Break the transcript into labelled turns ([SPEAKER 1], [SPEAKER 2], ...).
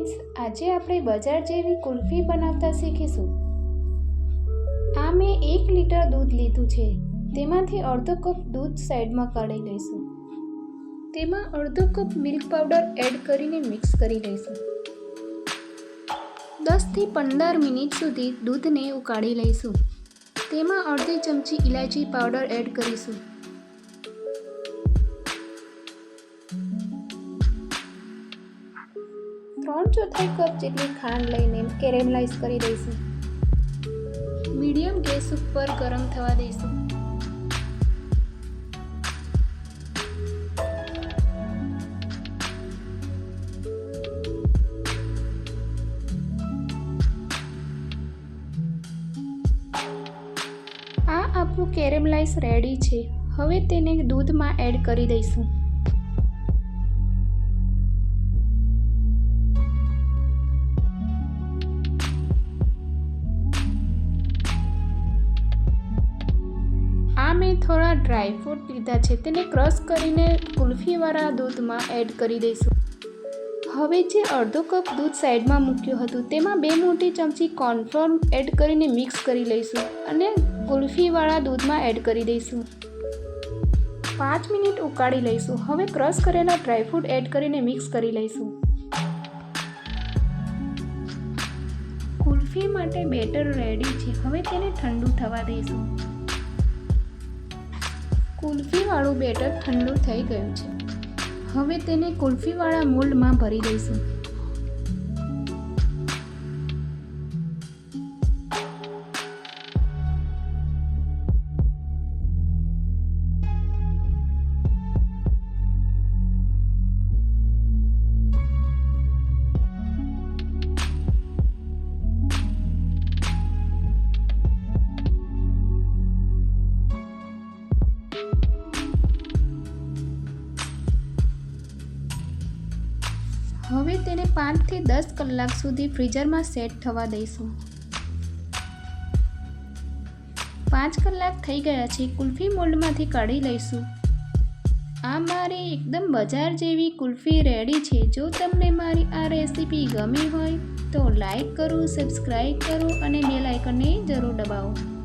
[SPEAKER 1] Friends આજે આપણે બજાર જેવી કુલ્ફી બનાવતા શીખીશું. આ મેં એક લીટર દૂધ લીધું છે. તેમાંથી અડધો કપ દૂધ સાઈડમાં કાઢી લઈશું. તેમાં અડધો કપ મિલ્ક પાવડર એડ કરીને મિક્સ કરી લઈશું. દસથી પંદર મિનિટ સુધી દૂધને ઉકાળી લઈશું. તેમાં અડધી ચમચી ઇલાયચી પાવડર એડ કરીશું. ત્રણ ચોથાઈ કપ જેટલી ખાંડ લઈને કેરેમલાઇઝ કરી દઈશું. મીડિયમ ગેસ ઉપર ગરમ થવા દઈશું. આ આપણું કેરેમલાઇઝ રેડી છે. હવે તેને દૂધમાં એડ કરી દઈશું. મેં થોડા ડ્રાય ફ્રૂટ લીધા છે, તેને ક્રશ કરીને કુલ્ફીવાળા દૂધમાં એડ કરી દઈશું. હવે જે અડધો કપ દૂધ સાઈડમાં મૂક્યું હતું, તેમાં બે મોટી ચમચી કોર્નફ્લોર એડ કરીને મિક્સ કરી લઈશું અને કુલ્ફીવાળા દૂધમાં એડ કરી દઈશું. પાંચ મિનિટ ઉકાળી લઈશું. હવે ક્રશ કરેલા ડ્રાયફ્રૂટ એડ કરીને મિક્સ કરી લઈશું. કુલ્ફી માટે બેટર રેડી છે. હવે તેને ઠંડુ થવા દઈશું. કુલ્ફીવાળું બેટર ઠંડુ થઈ ગયું છે. હવે તેને કુલ્ફીવાળા મોલ્ડમાં ભરી દઈશું. હવે તેને પાંચથી દસ કલાક સુધી ફ્રીઝરમાં સેટ થવા દઈશું. પાંચ કલાક થઈ ગયા છે, કુલ્ફી મોલ્ડમાંથી કાઢી લઈશું. આ મારી એકદમ બજાર જેવી કુલ્ફી રેડી છે. જો તમને મારી આ રેસીપી ગમી હોય તો લાઈક કરો, સબસ્ક્રાઈબ કરો અને બેલ આઇકનને જરૂર દબાવો.